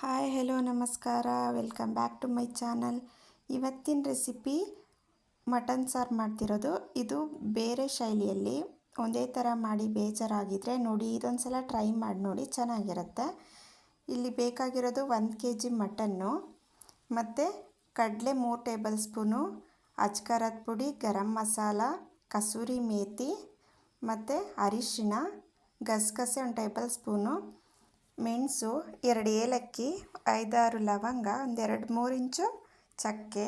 Hi hello ನಮಸ್ಕಾರ. Welcome back to my channel ಇವತ್ತಿನ recipe mutton ಸಾರು ಮಾಡ್ತಿರೋದು. ಇದು ಬೇರೆ ಶೈಲಿಯಲ್ಲಿ ಒಂದೇ ಥರ ಮಾಡಿ ಬೇಜಾರಾಗಿದ್ದರೆ ನೋಡಿ ಇದೊಂದು ಸಲ ಟ್ರೈ ಮಾಡಿ ನೋಡಿ, ಚೆನ್ನಾಗಿರುತ್ತೆ. ಇಲ್ಲಿ ಬೇಕಾಗಿರೋದು ಒಂದು ಕೆ ಜಿ ಮಟನ್ನು, ಮತ್ತು ಕಡಲೆ ಮೂರು ಟೇಬಲ್ ಸ್ಪೂನು ಅಜ್ಕರದ ಪುಡಿ, ಗರಂ ಮಸಾಲ, ಕಸೂರಿ ಮೇತಿ, ಮತ್ತು ಅರಿಶಿಣ, ಗಸಗಸೆ ಒಂದು ಟೇಬಲ್ ಸ್ಪೂನು ಮೆಣಸು, ಎರಡು ಏಲಕ್ಕಿ, ಐದಾರು ಲವಂಗ, ಒಂದೆರಡು ಮೂರು ಇಂಚು ಚಕ್ಕೆ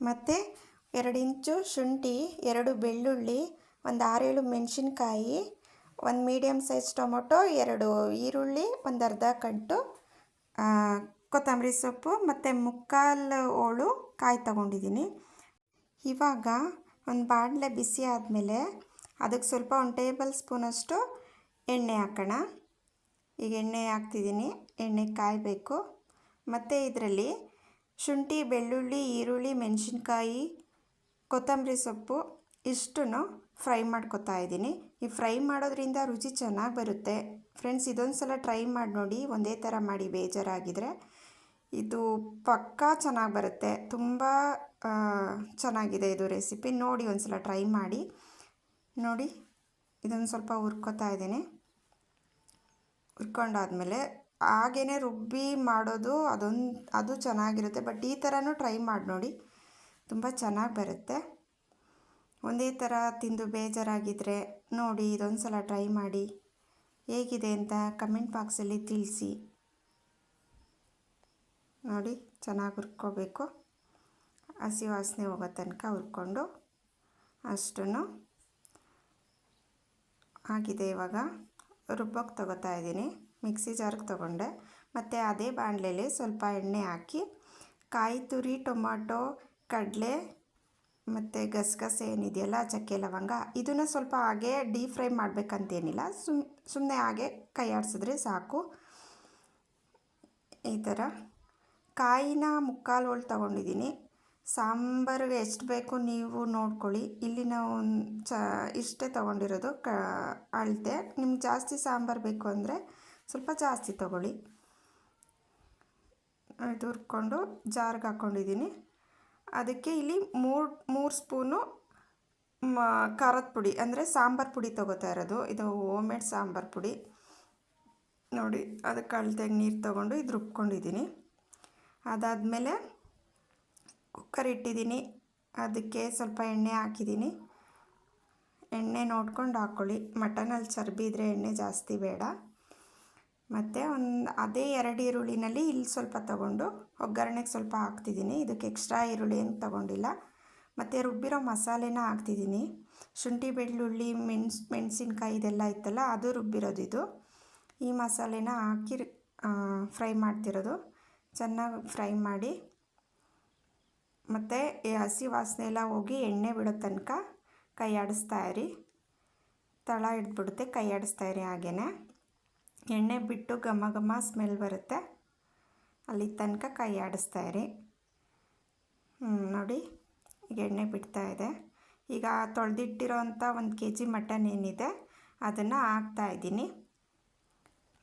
ಮತ್ತು ಎರಡು ಇಂಚು ಶುಂಠಿ, ಎರಡು ಬೆಳ್ಳುಳ್ಳಿ, ಒಂದು ಆರೇಳು ಮೆಣಸಿನ್ಕಾಯಿ, ಒಂದು ಮೀಡಿಯಮ್ ಸೈಜ್ ಟೊಮೊಟೊ, ಎರಡು ಈರುಳ್ಳಿ, ಒಂದು ಅರ್ಧ ಕಟ್ಟು ಕೊತ್ತಂಬರಿ ಸೊಪ್ಪು ಮತ್ತು ಮುಕ್ಕಾಲು ಹೋಳು ಕಾಯಿ ತಗೊಂಡಿದ್ದೀನಿ. ಇವಾಗ ಒಂದು ಬಾಣಲೆ ಬಿಸಿ ಆದಮೇಲೆ ಅದಕ್ಕೆ ಸ್ವಲ್ಪ ಒಂದು ಟೇಬಲ್ ಸ್ಪೂನಷ್ಟು ಎಣ್ಣೆ ಹಾಕೋಣ. ಈಗ ಎಣ್ಣೆ ಹಾಕ್ತಿದ್ದೀನಿ. ಎಣ್ಣೆ ಕಾಯಬೇಕು. ಮತ್ತು ಇದರಲ್ಲಿ ಶುಂಠಿ, ಬೆಳ್ಳುಳ್ಳಿ, ಈರುಳ್ಳಿ, ಮೆಣಸಿನ್ಕಾಯಿ, ಕೊತ್ತಂಬರಿ ಸೊಪ್ಪು ಇಷ್ಟನ್ನು ಫ್ರೈ ಮಾಡ್ಕೊತಾ ಇದ್ದೀನಿ. ಈ ಫ್ರೈ ಮಾಡೋದ್ರಿಂದ ರುಚಿ ಚೆನ್ನಾಗಿ ಬರುತ್ತೆ. ಫ್ರೆಂಡ್ಸ್ ಇದೊಂದು ಸಲ ಟ್ರೈ ಮಾಡಿ ನೋಡಿ. ಒಂದೇ ಥರ ಮಾಡಿ ಬೇಜಾರಾಗಿದ್ದರೆ ಇದು ಪಕ್ಕಾ ಚೆನ್ನಾಗಿ ಬರುತ್ತೆ. ತುಂಬ ಚೆನ್ನಾಗಿದೆ ಇದು ರೆಸಿಪಿ. ನೋಡಿ ಒಂದು ಸಲ ಟ್ರೈ ಮಾಡಿ. ನೋಡಿ, ಇದೊಂದು ಸ್ವಲ್ಪ ಹುರ್ಕೋತಾ ಇದ್ದೀನಿ. ಹುರ್ಕೊಂಡಾದ್ಮೇಲೆ ಹಾಗೇ ರುಬ್ಬಿ ಮಾಡೋದು ಅದೊಂದು, ಅದು ಚೆನ್ನಾಗಿರುತ್ತೆ. ಬಟ್ ಈ ಥರನೂ ಟ್ರೈ ಮಾಡಿ ನೋಡಿ. ತುಂಬ ಚೆನ್ನಾಗಿ ಬರುತ್ತೆ. ಒಂದೇ ಥರ ತಿಂದು ಬೇಜಾರಾಗಿದ್ದರೆ ನೋಡಿ ಇದೊಂದು ಸಲ ಟ್ರೈ ಮಾಡಿ. ಹೇಗಿದೆ ಅಂತ ಕಮೆಂಟ್ ಬಾಕ್ಸಲ್ಲಿ ತಿಳಿಸಿ. ನೋಡಿ, ಚೆನ್ನಾಗಿ ಹುರ್ಕೋಬೇಕು. ಹಸಿ ವಾಸನೆ ಹೋಗೋ ತನಕ ಹುರ್ಕೊಂಡು ಅಷ್ಟನ್ನು. ಆಗಿದೆ ಇವಾಗ. ರುಬ್ಬಕ್ಕೆ ತೊಗೋತಾ ಇದ್ದೀನಿ. ಮಿಕ್ಸಿ ಜಾರ್ಗೆ ತೊಗೊಂಡೆ. ಮತ್ತು ಅದೇ ಬಾಣಲೆಯಲ್ಲಿ ಸ್ವಲ್ಪ ಎಣ್ಣೆ ಹಾಕಿ, ಕಾಯಿ ತುರಿ, ಟೊಮಾಟೊ, ಕಡಲೆ ಮತ್ತು ಗಸಗಸೆ ಏನಿದೆಯಲ್ಲ, ಚಕ್ಕೆ ಲವಂಗ, ಇದನ್ನು ಸ್ವಲ್ಪ ಹಾಗೆ ಡೀಪ್ ಫ್ರೈ ಮಾಡಬೇಕಂತೇನಿಲ್ಲ. ಸುಮ್ ಸುಮ್ಮನೆ ಹಾಗೆ ಕೈ ಆಡಿಸಿದ್ರೆ ಸಾಕು. ಈ ಥರ. ಕಾಯಿನ ಮುಕ್ಕಾಲು ಹೋಳು ತೊಗೊಂಡಿದ್ದೀನಿ. ಸಾಂಬಾರಿಗೆ ಎಷ್ಟು ಬೇಕು ನೀವು ನೋಡ್ಕೊಳ್ಳಿ. ಇಲ್ಲಿ ನಾವು ಚ, ಇಷ್ಟೇ ತೊಗೊಂಡಿರೋದು ಕ, ಅಳತೆ. ನಿಮ್ಗೆ ಜಾಸ್ತಿ ಸಾಂಬಾರು ಬೇಕು ಅಂದರೆ ಸ್ವಲ್ಪ ಜಾಸ್ತಿ ತೊಗೊಳ್ಳಿ. ಇದು ಜಾರ್ಗೆ ಹಾಕ್ಕೊಂಡಿದ್ದೀನಿ. ಅದಕ್ಕೆ ಇಲ್ಲಿ ಮೂರು ಮೂರು ಸ್ಪೂನು ಮ, ಖಾರದ ಪುಡಿ, ಅಂದರೆ ಸಾಂಬಾರು ಪುಡಿ ತೊಗೋತಾ ಇರೋದು. ಇದು ಹೋಮ್ ಮೇಡ್ ಸಾಂಬಾರು ಪುಡಿ. ನೋಡಿ, ಅದಕ್ಕೆ ಅಳತೆಗೆ ನೀರು ತೊಗೊಂಡು ಇದು ರುಬ್ಕೊಂಡಿದ್ದೀನಿ ಅದಾದಮೇಲೆ ಕುಕ್ಕರ್ ಇಟ್ಟಿದ್ದೀನಿ ಅದಕ್ಕೆ ಸ್ವಲ್ಪ ಎಣ್ಣೆ ಹಾಕಿದ್ದೀನಿ. ಎಣ್ಣೆ ನೋಡ್ಕೊಂಡು ಹಾಕ್ಕೊಳ್ಳಿ ಮಟನಲ್ಲಿ ಚರ್ಬಿ ಇದ್ದರೆ ಎಣ್ಣೆ ಜಾಸ್ತಿ ಬೇಡ. ಮತ್ತು ಒಂದು ಅದೇ ಎರಡು ಈರುಳ್ಳಿನಲ್ಲಿ ಇಲ್ಲಿ ಸ್ವಲ್ಪ ತಗೊಂಡು ಒಗ್ಗರಣೆಗೆ ಸ್ವಲ್ಪ ಹಾಕ್ತಿದ್ದೀನಿ. ಇದಕ್ಕೆ ಎಕ್ಸ್ಟ್ರಾ ಈರುಳ್ಳಿ ಏನು ತಗೊಂಡಿಲ್ಲ. ಮತ್ತು ರುಬ್ಬಿರೋ ಮಸಾಲೆನ ಹಾಕ್ತಿದ್ದೀನಿ. ಶುಂಠಿ, ಬೆಳ್ಳುಳ್ಳಿ, ಮೆಣಸು, ಮೆಣಸಿನ್ಕಾಯಿ ಇದೆಲ್ಲ ಇತ್ತಲ್ಲ ಅದು ರುಬ್ಬಿರೋದು ಇದು. ಈ ಮಸಾಲೆನ ಹಾಕಿ ಫ್ರೈ ಮಾಡ್ತಿರೋದು. ಚೆನ್ನಾಗಿ ಫ್ರೈ ಮಾಡಿ ಮತ್ತು ಹಸಿ ವಾಸನೆ ಎಲ್ಲ ಹೋಗಿ ಎಣ್ಣೆ ಬಿಡೋ ತನಕ ಕೈ ಆಡಿಸ್ತಾ ಇರಿ. ತಳ ಹಿಡ್ದುಬಿಡುತ್ತೆ ಕೈ ಆಡಿಸ್ತಾ ಇರಿ ಹಾಗೇ ಎಣ್ಣೆ ಬಿಟ್ಟು ಘಮ ಘಮ ಸ್ಮೆಲ್ ಬರುತ್ತೆ. ಅಲ್ಲಿ ತನಕ ಕೈ ಆಡಿಸ್ತಾ ಇರಿ. ನೋಡಿ ಈಗ ಎಣ್ಣೆ ಬಿಡ್ತಾ ಇದೆ. ಈಗ ತೊಳೆದಿಟ್ಟಿರೋ ಅಂಥ ಒಂದು ಕೆ ಜಿ ಮಟನ್ ಏನಿದೆ, ಅದನ್ನು ಹಾಕ್ತಾಯಿದ್ದೀನಿ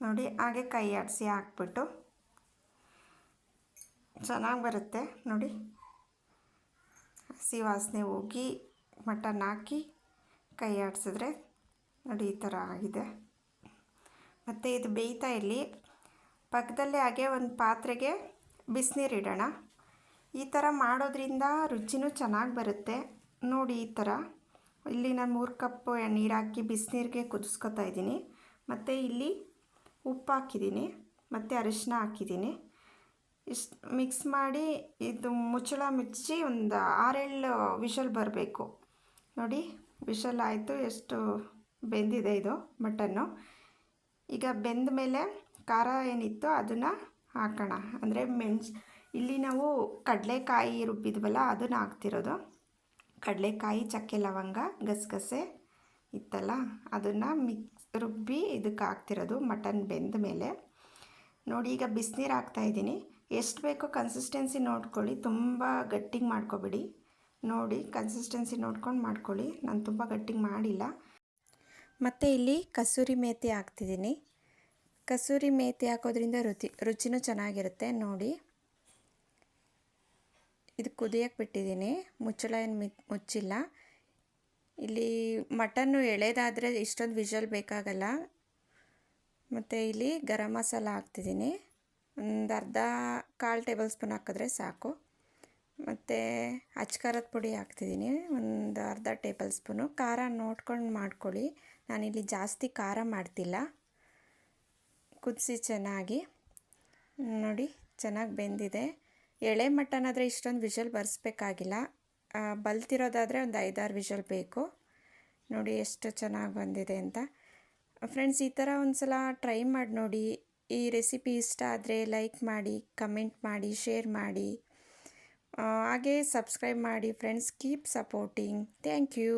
ನೋಡಿ, ಹಾಗೆ ಕೈ ಆಡಿಸಿ ಹಾಕ್ಬಿಟ್ಟು. ಚೆನ್ನಾಗಿ ಬರುತ್ತೆ, ನೋಡಿ. ಹಸಿ ವಾಸನೆ ಹೋಗಿ ಮಟನ್ ಹಾಕಿ ಕೈ ಆಡಿಸಿದ್ರೆ ನೋಡಿ ಈ ಥರ ಆಗಿದೆ. ಮತ್ತು ಇದು ಬೇಯ್ತಾ ಇರಲಿ. ಪಕ್ಕದಲ್ಲೇ ಹಾಗೆ ಒಂದು ಪಾತ್ರೆಗೆ ಬಿಸಿನೀರು ಇಡೋಣ. ಈ ಥರ ಮಾಡೋದ್ರಿಂದ ರುಚಿನೂ ಚೆನ್ನಾಗಿ ಬರುತ್ತೆ. ನೋಡಿ ಈ ಥರ. ಇಲ್ಲಿ ನಾನು ಮೂರು ಕಪ್ಪು ನೀರು ಹಾಕಿ ಬಿಸಿನೀರಿಗೆ ಕುದಿಸ್ಕೊತಾ ಇದ್ದೀನಿ. ಮತ್ತು ಇಲ್ಲಿ ಉಪ್ಪು ಹಾಕಿದ್ದೀನಿ. ಮತ್ತು ಅರಿಶಿನ ಹಾಕಿದ್ದೀನಿ. ಇಷ್ಟು ಮಿಕ್ಸ್ ಮಾಡಿ ಇದು ಮುಚ್ಚಳ ಮುಚ್ಚಿ ಒಂದು ಆರೇಳು ವಿಷಲ್ ಬರಬೇಕು. ನೋಡಿ, ವಿಷಲ್ ಆಯಿತು, ಎಷ್ಟು ಬೆಂದಿದೆ ಇದು ಮಟನ್ನು ಈಗ ಬೆಂದ ಮೇಲೆ ಖಾರ ಏನಿತ್ತು ಅದನ್ನು ಹಾಕೋಣ. ಅಂದರೆ ಮೆಣಸು, ಇಲ್ಲಿ ನಾವು ಕಡಲೆಕಾಯಿ ರುಬ್ಬಿದ್ವಲ್ಲ, ಅದನ್ನು ಹಾಕ್ತಿರೋದು. ಕಡಲೆಕಾಯಿ, ಚಕ್ಕೆ ಲವಂಗ, ಗಸಗಸೆ ಇತ್ತಲ್ಲ, ಅದನ್ನು ಮಿಕ್ಸ್ ರುಬ್ಬಿ ಇದಕ್ಕೆ ಹಾಕ್ತಿರೋದು ಮಟನ್ ಬೆಂದ ಮೇಲೆ. ನೋಡಿ, ಈಗ ಬಿಸಿನೀರು ಹಾಕ್ತಾಯಿದ್ದೀನಿ ಎಷ್ಟು ಬೇಕೋ ಕನ್ಸಿಸ್ಟೆನ್ಸಿ ನೋಡ್ಕೊಳ್ಳಿ, ತುಂಬ ಗಟ್ಟಿಗೆ ಮಾಡ್ಕೊಬೇಡಿ. ನೋಡಿ ಕನ್ಸಿಸ್ಟೆನ್ಸಿ ನೋಡ್ಕೊಂಡು ಮಾಡ್ಕೊಳ್ಳಿ. ನಾನು ತುಂಬ ಗಟ್ಟಿಗೆ ಮಾಡಿಲ್ಲ. ಮತ್ತು ಇಲ್ಲಿ ಕಸೂರಿ ಮೇಥಿ ಹಾಕ್ತಿದ್ದೀನಿ. ಕಸೂರಿ ಮೇಥಿ ಹಾಕೋದ್ರಿಂದ ರುಚಿ, ರುಚಿನೂ ಚೆನ್ನಾಗಿರುತ್ತೆ. ನೋಡಿ. ಇದು ಕುದಿಯಕ್ಕೆ ಬಿಟ್ಟಿದ್ದೀನಿ. ಮುಚ್ಚಳ ಏನು ಮುಚ್ಚಿಲ್ಲ. ಇಲ್ಲಿ ಮಟನ್ನು ಎಳೆದಾದರೆ ಇಷ್ಟೊಂದು ವಿಷಲ್ ಬೇಕಾಗಲ್ಲ. ಮತ್ತು ಇಲ್ಲಿ ಗರಂ ಮಸಾಲ ಹಾಕ್ತಿದ್ದೀನಿ. ಒಂದು ಅರ್ಧ ಕಾಲು ಟೇಬಲ್ ಸ್ಪೂನ್ ಹಾಕಿದ್ರೆ ಸಾಕು. ಮತ್ತು ಅಚ್ಕಾರದ ಪುಡಿ ಹಾಕ್ತಿದ್ದೀನಿ. ಒಂದು ಅರ್ಧ ಟೇಬಲ್ ಸ್ಪೂನು. ಖಾರ ನೋಡ್ಕೊಂಡು ಮಾಡ್ಕೊಳ್ಳಿ. ನಾನಿಲ್ಲಿ ಜಾಸ್ತಿ ಖಾರ ಮಾಡ್ತಿಲ್ಲ. ಕುದಿಸಿ ಚೆನ್ನಾಗಿ. ನೋಡಿ, ಚೆನ್ನಾಗಿ ಬೆಂದಿದೆ. ಎಳೆ ಮಟನ್ ಆದರೆ ಇಷ್ಟೊಂದು ವಿಷಲ್ ಬರ್ಸ್ಬೇಕಾಗಿಲ್ಲ. ಬಲ್ತಿರೋದಾದರೆ ಒಂದು ಐದಾರು ವಿಷಲ್ ಬೇಕು. ನೋಡಿ, ಎಷ್ಟು ಚೆನ್ನಾಗಿ ಬಂದಿದೆ ಅಂತ. ಫ್ರೆಂಡ್ಸ್ ಈ ಥರ ಒಂದು ಸಲ ಟ್ರೈ ಮಾಡಿ ನೋಡಿ ಈ ರೆಸಿಪಿ ಇಷ್ಟ ಆದರೆ ಲೈಕ್ ಮಾಡಿ, ಕಮೆಂಟ್ ಮಾಡಿ, ಶೇರ್ ಮಾಡಿ. ಹಾಗೆ ಸಬ್ಸ್ಕ್ರೈಬ್ ಮಾಡಿ friends, keep supporting. Thank you.